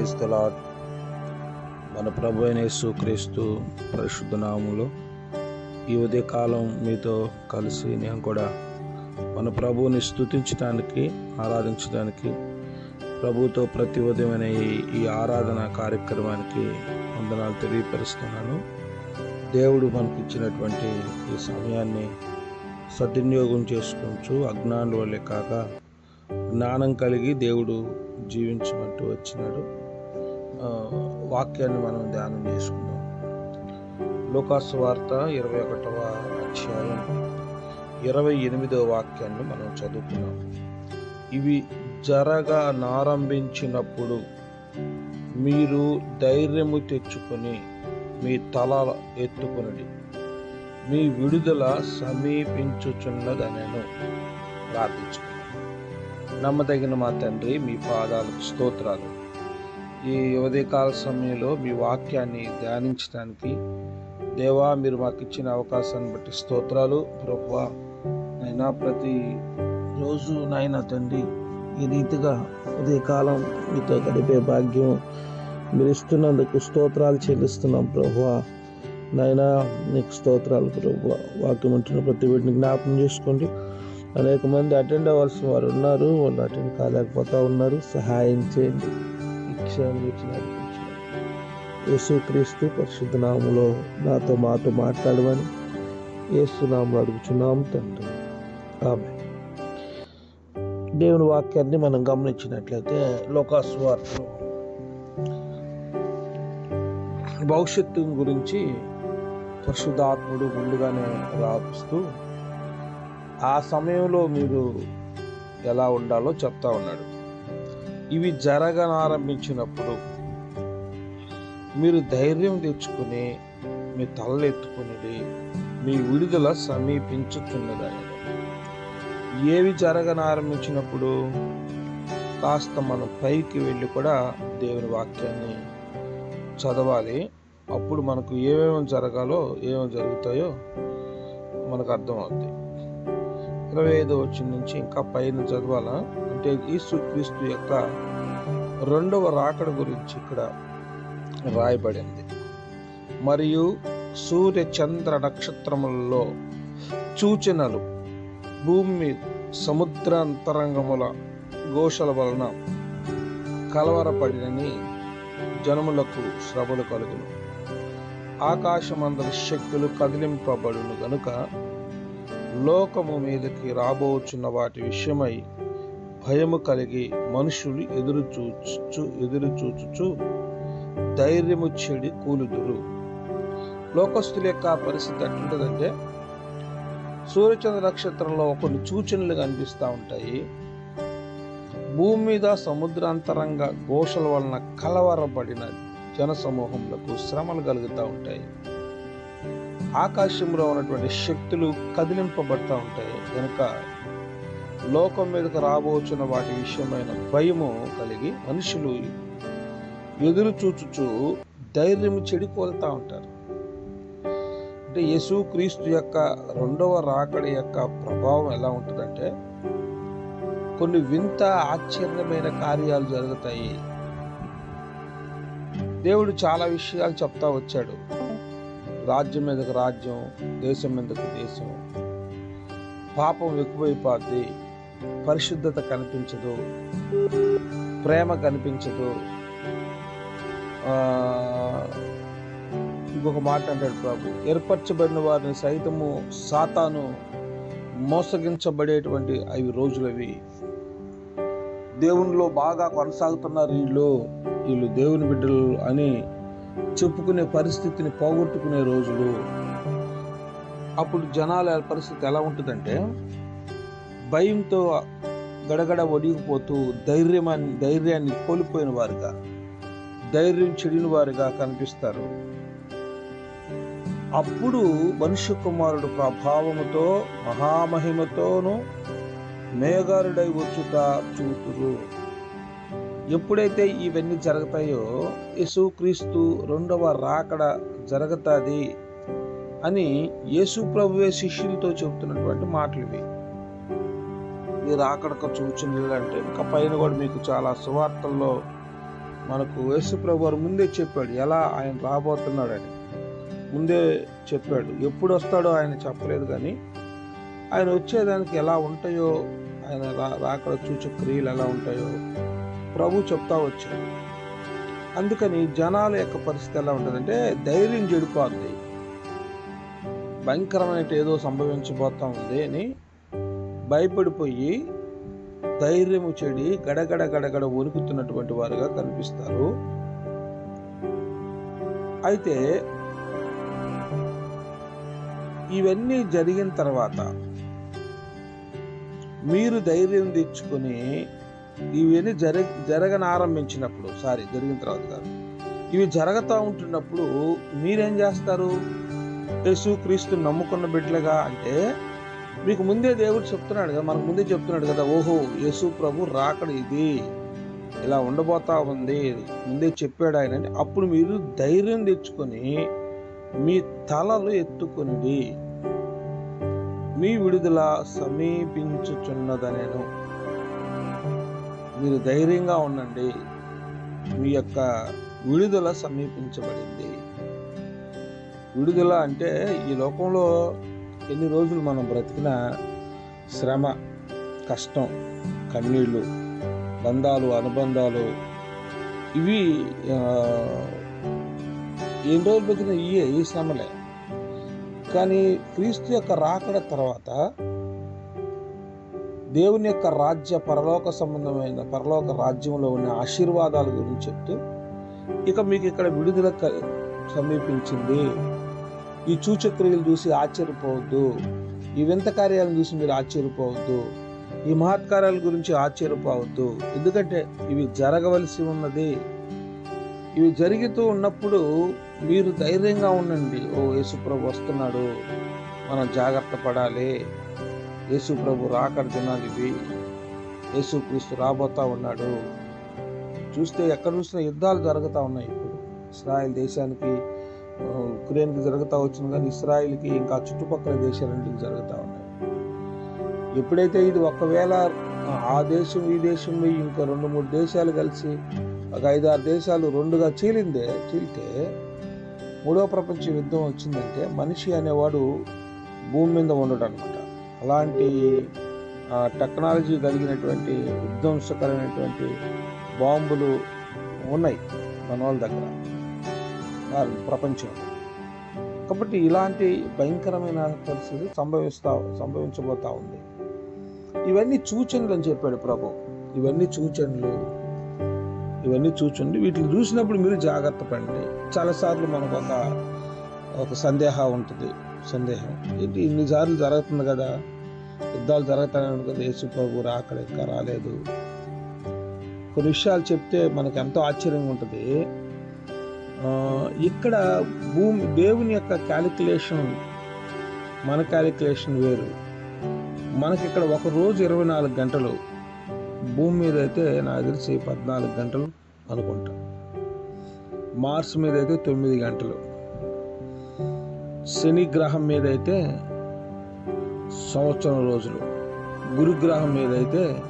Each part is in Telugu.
క్రైస్తలాట్ మన ప్రభు అయిన యేసుక్రీస్తు పరిశుద్ధ నామంలో ఈ ఉదయకాలం మీతో కలిసి నేను కూడా మన ప్రభువుని స్తుతించడానికి ఆరాధించడానికి ప్రభుతో ప్రతి ఉదయమైన ఈ- ఈ ఆరాధన కార్యక్రమానికి వందనాలు తెలియపరుస్తున్నాను. దేవుడు మనకి ఇచ్చినటువంటి ఈ సమయాన్ని సద్వినియోగం చేసుకుంటూ అజ్ఞానుల వల్లే కాక జ్ఞానం కలిగి దేవుడు జీవించమంటూ వచ్చినాడు. వాక్యాన్ని మనం ధ్యానం చేసుకుందాం. లోకాసు వార్త ఇరవై ఒకటవ అధ్యాయం ఇరవై ఎనిమిదవ వాక్యాన్ని మనం చదువుకున్నాం ఇవి జరగా నారంభించినప్పుడు మీరు ధైర్యము తెచ్చుకొని మీ తల ఎత్తుకునడి. మీ విడుదల సమీపించుచున్నదనను ప్రార్థించుకున్నాను నమ్మదగిన మా తండ్రి మీ పాదాలకు స్తోత్రాలు. ఈ ఉదయకాల సమయంలో మీ వాక్యాన్ని ధ్యానించడానికి దేవా మీరు మాకు ఇచ్చిన అవకాశాన్ని బట్టి స్తోత్రాలు. ప్రభువా నైనా ప్రతి రోజు నాయన తండ్రి ఈ రీతిగా ఉదయకాలం మీతో గడిపే భాగ్యం మీరు ఇస్తున్నందుకు స్తోత్రాలు చెల్లిస్తున్నాం ప్రభువా. నాయనా నీకు స్తోత్రాలు ప్రభు వాక్యం అంటున్న ప్రతి వీటిని జ్ఞాపకం చేసుకోండి. అనేక మంది అటెండ్ అవ్వాల్సిన వారు ఉన్నారు వాళ్ళు అటెండ్ కాలేకపోతా ఉన్నారు. సహాయం చేయండి. ఇచ్చాను యేసుక్రీస్తు పరిశుద్ధ నాతో మాతో మాట్లాడమని యేసునామం అడుగుచున్నాము తండ్రి. ఆమె దేవుని వాక్యాన్ని మనం గమనించినట్లయితే లోకాస్వార్తలో భవిష్యత్తు గురించి పరిశుద్ధాత్ముడు ముందుగానే రాపిస్తూ ఆ సమయంలో మీరు ఎలా ఉండాలో చెప్తా ఉన్నాడు. ఇవి జరగనారంభించినప్పుడు మీరు ధైర్యం తెచ్చుకుని మీ తలెత్తుకుని మీ విడుదల సమీపించుతున్నదని ఏవి జరగనారంభించినప్పుడు కాస్త మనం పైకి వెళ్ళి కూడా దేవుని వాక్యాన్ని చదవాలి. అప్పుడు మనకు ఏమేమి జరగాలో ఏమేమి జరుగుతాయో మనకు అర్థమవుతుంది ఇరవై ఐదో వచ్చిన నుంచి ఇంకా పైన చదవాలా? అంటే యేసుక్రీస్తు యొక్క రెండవ రాకడ గురించి ఇక్కడ రాయబడింది. మరియు సూర్య చంద్ర నక్షత్రములలో సూచనలు భూమి సముద్రాంతరంగముల ఘోషల వలన కలవరపడినని జనములకు శ్రమలు కలుగును. ఆకాశమందరి శక్తులు కదిలింపబడును గనుక లోకము మీదకి రాబోచున్న వాటి విషయమై భయము కలిగి మనుషులు ఎదురు చూచు ఎదురు చూచుచు ధైర్యము చెడి కూలుదురు. లోకస్తుల యొక్క పరిస్థితి ఎట్లుంటుందంటే సూర్యచంద్ర నక్షత్రంలో కొన్ని సూచనలు కనిపిస్తూ ఉంటాయి. భూమి మీద సముద్రాంతరంగ ఘోషల వలన కలవరబడిన జనసమూహములకు శ్రమలు కలుగుతూ ఉంటాయి. ఆకాశంలో ఉన్నటువంటి శక్తులు కదిలింపబడతా ఉంటాయి. కనుక లోకం మీదకు రాబోచున్న వాటి విషయమైన భయము కలిగి మనుషులు ఎదురు చూచుచు ధైర్యం చెడిపోతా ఉంటారు. అంటే యేసు క్రీస్తు యొక్క రెండవ రాకడ యొక్క ప్రభావం ఎలా ఉంటుందంటే కొన్ని వింత ఆశ్చర్యమైన కార్యాలు జరుగుతాయి. దేవుడు చాలా విషయాలు చెప్తా వచ్చాడు. రాజ్యం మీదకు రాజ్యం దేశం మీదకు దేశం. పాపం ఎక్కువైపోద్ది. పరిశుద్ధత కనిపించదు ప్రేమ కనిపించదు. ఇంకొక మాట అంటాడు ప్రభు ఏర్పరచబడిన వారిని సైతము సాతాను మోసగించబడేటువంటి అవి రోజులవి. దేవునిలో బాగా కొనసాగుతున్నారు వీళ్ళు వీళ్ళు దేవుని బిడ్డలు అని చెప్పుకునే పరిస్థితిని పోగొట్టుకునే రోజులు. అప్పుడు జనాల పరిస్థితి ఎలా ఉంటుందంటే భయంతో గడగడ ఒడిగిపోతూ ధైర్యమాన్ని ధైర్యాన్ని కోల్పోయిన వారుగా ధైర్యం చెడిన వారుగా కనిపిస్తారు. అప్పుడు మనుష్య కుమారుడు ప్రభావముతో మహామహిమతోను మేఘారుడై వచ్చుట చూతురు. ఎప్పుడైతే ఇవన్నీ జరుగుతాయో యేసుక్రీస్తు రెండవ రాకడ జరుగుతుంది అని యేసు ప్రభువే శిష్యులతో చెబుతున్నటువంటి మాటలు ఇవి ఈ రాకడకు సూచనలు అంటే ఇంకా పైన కూడా మీకు చాలా సువార్తల్లో మనకు యేసుప్రభు ప్రభువారు ముందే చెప్పాడు ఎలా ఆయన రాబోతున్నాడని. ముందే చెప్పాడు ఎప్పుడు వస్తాడో ఆయన చెప్పలేదు కానీ ఆయన వచ్చేదానికి ఎలా ఉంటాయో ఆయన రా రాకడ చూచే క్రియలు ఎలా ఉంటాయో ప్రభు చెప్తా వచ్చాడు. అందుకని జనాల యొక్క పరిస్థితి ఎలా ఉంటుందంటే ధైర్యం చెడిపోద్ది. భయంకరమైన ఏదో సంభవించబోతా ఉంది అని భయపడిపోయి ధైర్యము చెడి గడగడ గడగడ వణుకుతున్నటువంటి వారుగా కనిపిస్తారు. అయితే ఇవన్నీ జరిగిన తర్వాత మీరు ధైర్యం తెచ్చుకొని ఇవన్నీ జర జరగనారంభించినప్పుడు సారీ జరిగిన తర్వాత కాదు. ఇవి జరగతా ఉంటున్నప్పుడు మీరేం చేస్తారు? యేసు క్రీస్తు నమ్ముకున్న బిడ్డలుగా అంటే మీకు ముందే దేవుడు చెప్తున్నాడు కదా మనకు ముందే చెప్తున్నాడు కదా ఓహో యేసు ప్రభు రాకడ ఇది. ఇలా ఉండబోతా ఉంది ముందే చెప్పాడు ఆయన అప్పుడు మీరు ధైర్యం తెచ్చుకొని మీ తలలు ఎత్తుకుని మీ విడుదల సమీపించుచున్నదనేను. మీరు ధైర్యంగా ఉండండి. మీ యొక్క విడుదల సమీపించబడింది. విడుదల అంటే ఈ లోకంలో ఎన్ని రోజులు మనం బ్రతికిన శ్రమ కష్టం కన్నీళ్ళు బంధాలు అనుబంధాలు ఇవి ఎన్ని రోజులు బ్రతికిన ఇయే ఈ శ్రమలే. కానీ క్రీస్తు యొక్క రాకడ తర్వాత దేవుని యొక్క రాజ్య పరలోక సంబంధమైన పరలోక రాజ్యంలో ఉన్న ఆశీర్వాదాల గురించి చెప్తూ ఇక మీకు ఇక్కడ విడుదల క- సమీపించింది. ఈ సూచక్రియలు చూసి ఆశ్చర్యపోవద్దు. ఈ వింత కార్యాలను చూసి మీరు ఆశ్చర్యపోవద్దు. ఈ మహత్కార్యాల గురించి ఆశ్చర్యపోవద్దు. ఎందుకంటే ఇవి జరగవలసి ఉన్నది. ఇవి జరుగుతూ ఉన్నప్పుడు మీరు ధైర్యంగా ఉండండి. ఓ యేసుప్రభు వస్తున్నాడు. మనం జాగ్రత్త పడాలి. యేసుప్రభు రాకడ దినాలు ఇవి. యేసుక్రీస్తు రాబోతా ఉన్నాడు. చూస్తే ఎక్కడ చూసినా యుద్ధాలు జరుగుతూ ఉన్నాయి ఇప్పుడు. ఇస్రాయల్ దేశానికి ఉక్రెయిన్కి జరుగుతూ వచ్చింది కానీ ఇస్రాయిల్కి ఇంకా చుట్టుపక్కల దేశాలన్నింటికి జరుగుతూ ఉన్నాయి. ఎప్పుడైతే ఇది ఒకవేళ ఆ దేశం ఈ దేశం ఇంకా రెండు మూడు దేశాలు కలిసి ఒక ఐదు ఆరు దేశాలు రెండుగా చీలిందే చీలితే మూడవ ప్రపంచ యుద్ధం వచ్చిందంటే మనిషి అనేవాడు భూమి మీద ఉండడం అనమాట అలాంటి టెక్నాలజీ కలిగినటువంటి విధ్వంసకరమైనటువంటి బాంబులు ఉన్నాయి మన వాళ్ళ దగ్గర. ప్రపంచం. కాబట్టి ఇలాంటి భయంకరమైన పరిస్థితి సంభవిస్తా సంభవించబోతా ఉంది. ఇవన్నీ సూచనలు అని చెప్పాడు ప్రభు. ఇవన్నీ సూచనలు. ఇవన్నీ చూచండి వీటిని చూసినప్పుడు మీరు జాగ్రత్త పడండి. చాలాసార్లు మనకు ఒక ఒక సందేహం ఉంటుంది. సందేహం. ఏంటి? ఇన్నిసార్లు జరుగుతుంది కదా. యుద్ధాలు జరుగుతానే కదా యేసు ప్రభు రాకడ ఇంకా రాలేదు. కొన్ని విషయాలు చెప్తే మనకు ఎంతో ఆశ్చర్యంగా ఉంటుంది. ఇక్కడ భూమి దేవుని యొక్క క్యాలిక్యులేషన్ మన క్యాలిక్యులేషన్ వేరు. మనకి ఇక్కడ ఒక రోజు ఇరవై నాలుగు గంటలు. భూమి మీద అయితే నాకు తెలిసి పద్నాలుగు గంటలు అనుకుంటా. మార్స్ మీద అయితే తొమ్మిది గంటలు. శని గ్రహం మీద అయితే సంవత్సరం రోజులు. గురుగ్రహం మీద అయితే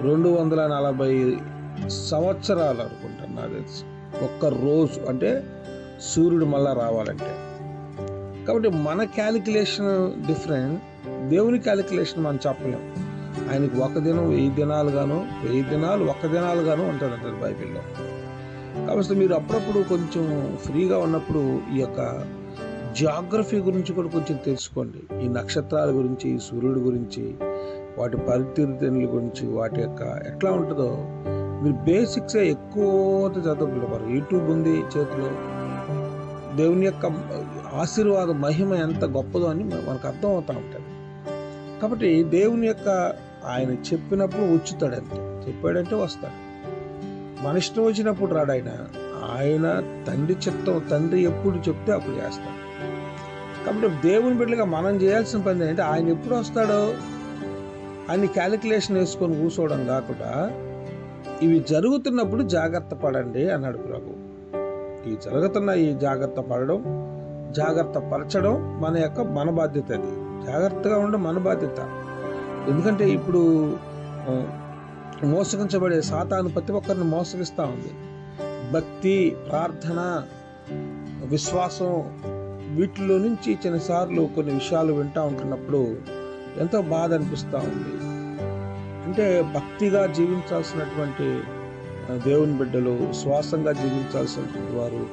రెండు వందల నలభై సంవత్సరాలు అనుకుంటాను నాకు తెలిసి. ఒక్క రోజు అంటే సూర్యుడు మళ్ళా రావాలంటే. కాబట్టి మన క్యాలిక్యులేషన్ డిఫరెంట్ దేవుని క్యాలిక్యులేషన్ మనం చెప్పలేం. ఆయనకి ఒక దినం వెయ్యి దినాలుగాను వెయ్యి దినాలు ఒక్క దినాలుగాను ఉంటుంది అంటారు బైబిల్లో. కాబట్టి మీరు అప్పుడప్పుడు కొంచెం ఫ్రీగా ఉన్నప్పుడు ఈ యొక్క జాగ్రఫీ గురించి కూడా కొంచెం తెలుసుకోండి. ఈ నక్షత్రాల గురించి సూర్యుడి గురించి వాటి పరితీరుతెనుల గురించి వాటి యొక్క ఎట్లా ఉంటుందో మీరు బేసిక్స్ ఎక్కువ చదువుకుంటారు యూట్యూబ్ ఉంది చేతిలో. దేవుని యొక్క ఆశీర్వాద మహిమ ఎంత గొప్పదో అని మనకు అర్థం అవుతూ ఉంటుంది. కాబట్టి దేవుని యొక్క ఆయన చెప్పినప్పుడు వచ్చుతాడు అంతే. చెప్పాడంటే వస్తాడు. మన ఇష్టం వచ్చినప్పుడు రాడు ఆయన. ఆయన తండ్రి చిత్తం తండ్రి ఎప్పుడు చెప్తే అప్పుడు చేస్తాడు. కాబట్టి దేవుని బిడ్డలుగా మనం చేయాల్సిన పని ఏంటంటే ఆయన ఎప్పుడు వస్తాడో ఆయన క్యాలిక్యులేషన్ వేసుకొని కూర్చోవడం కాకుండా ఇవి జరుగుతున్నప్పుడు జాగ్రత్త పడండి అన్నాడు ప్రభు. ఈ జరుగుతున్న ఈ జాగ్రత్త పడడం జాగ్రత్త పరచడం మన యొక్క మన బాధ్యత అది. జాగ్రత్తగా ఉండడం మన బాధ్యత. ఎందుకంటే ఇప్పుడు మోసగించబడే సాతాను ప్రతి ఒక్కరిని మోసగిస్తూ ఉంది. భక్తి ప్రార్థన విశ్వాసం వీటిలో నుంచి చిన్నసార్లు కొన్ని విషయాలు వింటూ ఉంటున్నప్పుడు ఎంతో బాధ అనిపిస్తూ ఉంది. అంటే భక్తిగా జీవించాల్సినటువంటి దేవుని బిడ్డలు శ్వాసంగా జీవించాల్సినటువంటి వారు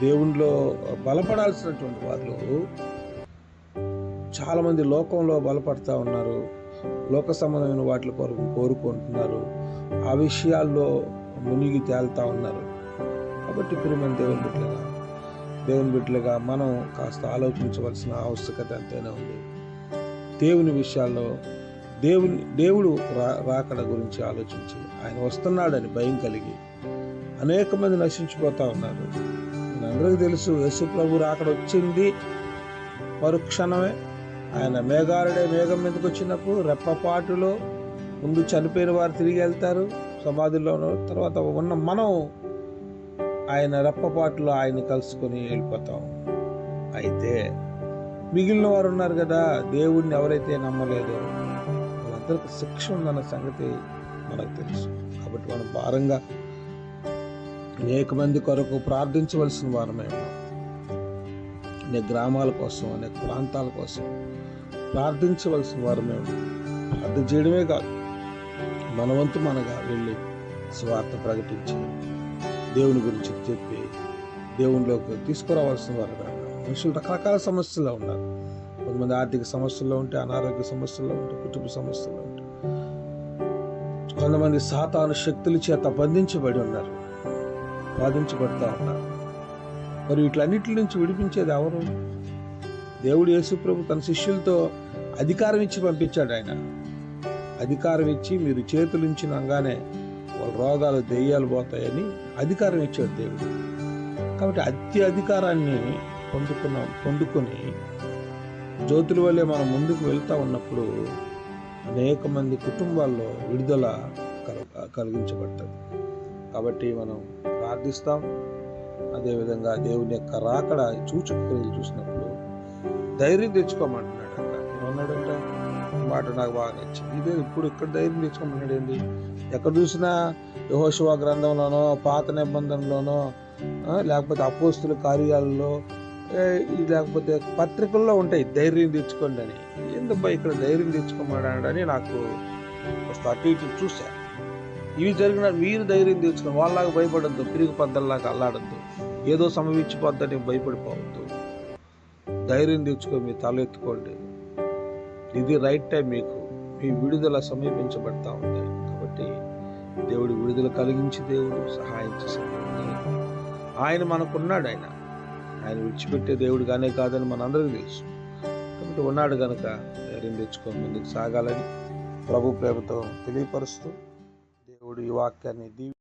దేవునిలో బలపడాల్సినటువంటి వారు చాలామంది లోకంలో బలపడతా ఉన్నారు. లోక సంబంధమైన వాటి కొరకు కోరుకుంటున్నారు. ఆ విషయాల్లో మునిగి తేలుతా ఉన్నారు. కాబట్టి ప్రియమైన దేవుని బిడ్డలుగా దేవుని బిడ్డలుగా మనం కాస్త ఆలోచించవలసిన ఆవశ్యకత ఎంతైనా ఉంది. దేవుని విషయాల్లో దేవుని దేవుడు రా రాకడ గురించి ఆలోచించి ఆయన వస్తున్నాడని భయం కలిగి అనేక మంది నశించిపోతూ ఉన్నారు. మనందరికీ తెలుసు యేసు ప్రభు రాకడ వచ్చింది మరుక్షణమే. ఆయన మేఘారుడే మేఘం మీదకి వచ్చినప్పుడు రెప్పపాటులో ముందు చనిపోయిన వారు తిరిగి వెళ్తారు. సమాధిలోనూ తర్వాత ఉన్న మనం ఆయన రెప్పపాటులో ఆయన కలుసుకొని వెళ్ళిపోతాం. అయితే మిగిలిన వారు ఉన్నారు కదా దేవుడిని ఎవరైతే నమ్మలేదో వాళ్ళందరికీ శిక్ష ఉందన్న సంగతి మనకు తెలుసు. కాబట్టి మనం భారంగా అనేక మంది కొరకు ప్రార్థించవలసిన వారమే ఉన్నాం. అనేక గ్రామాల కోసం అనేక ప్రాంతాల కోసం ప్రార్థించవలసిన వారమే ఉన్నాం. ప్రార్థన చేయడమే కాదు మన వంతు మనగా వెళ్ళి స్వార్థ ప్రకటించి దేవుని గురించి చెప్పి దేవునిలోకి తీసుకురావాల్సిన వారు మనుషులు రకరకాల సమస్యలు ఉన్నారు. కొంతమంది ఆర్థిక సమస్యల్లో ఉంటే అనారోగ్య సమస్యల్లో ఉంటే కుటుంబ సమస్యల్లో ఉంటే. కొంతమంది సాతాను శక్తుల చేత బంధించబడి ఉన్నారు బాధించబడతా ఉన్నారు. మరి వీటిలన్నిటి నుంచి విడిపించేది ఎవరు? దేవుడు యేసుప్రభు తన శిష్యులతో అధికారం ఇచ్చి పంపించాడు ఆయన. అధికారం ఇచ్చి మీరు చేతులు ఉంచినంగానే వాళ్ళ రోగాలు దెయ్యాలు పోతాయని అధికారం ఇచ్చాడు దేవుడు. కాబట్టి అతి అధికారాన్ని పొందుకున్నాం పొందుకొని జ్యోతుల వల్లే మనం ముందుకు వెళ్తూ ఉన్నప్పుడు అనేక మంది కుటుంబాల్లో విడుదల కలిగించబడుతుంది కాబట్టి మనం ప్రార్థిస్తాం. అదేవిధంగా దేవుని యొక్క రాకడ చూచుకొని చూసినప్పుడు ధైర్యం తెచ్చుకోమంటున్నాడు అక్కడ. ఏమన్నాడంట? మాట నాకు బాగా నచ్చింది. ఇదే ఇప్పుడు ఇక్కడ ధైర్యం తెచ్చుకోమన్నాడు ఏంటి? ఎక్కడ చూసినా యహోశివా గ్రంథంలోనో పాత నిబంధనలోనో లేకపోతే అపోస్తుల కార్యాలలో లేకపోతే పత్రికల్లో ఉంటాయి ధైర్యం తెచ్చుకోండి అని. ఎందుకు ఇక్కడ ధైర్యం తెచ్చుకోమని నాకు వస్తే అటు ఇటు ఇవి జరిగిన మీరు ధైర్యం తెచ్చుకోండి వాళ్ళలాగా భయపడద్దు పిరిగి పద్దల్లాగా అల్లాడద్దు. ఏదో సమవిచ్చిపోద్దని భయపడిపోవద్దు. ధైర్యం తెచ్చుకొని మీ తల ఎత్తుకోండి. ఇది రైట్ టైం మీకు. మీ విడుదల సమీపించబడతా ఉంది. కాబట్టి దేవుడు విడుదల కలిగించి దేవుడు సహాయం చేసే ఆయన మనకున్నాడు ఆయన. ఆయన విడిచిపెట్టే దేవుడు కానే కాదని మనందరికీ తెలుసు. కాబట్టి ఉన్నాడు కనుక ధైర్యం తెచ్చుకొని ముందుకు సాగాలని ప్రభు ప్రేమతో తెలియపరుస్తూ దేవుడు ఈ వాక్యాన్ని దీవి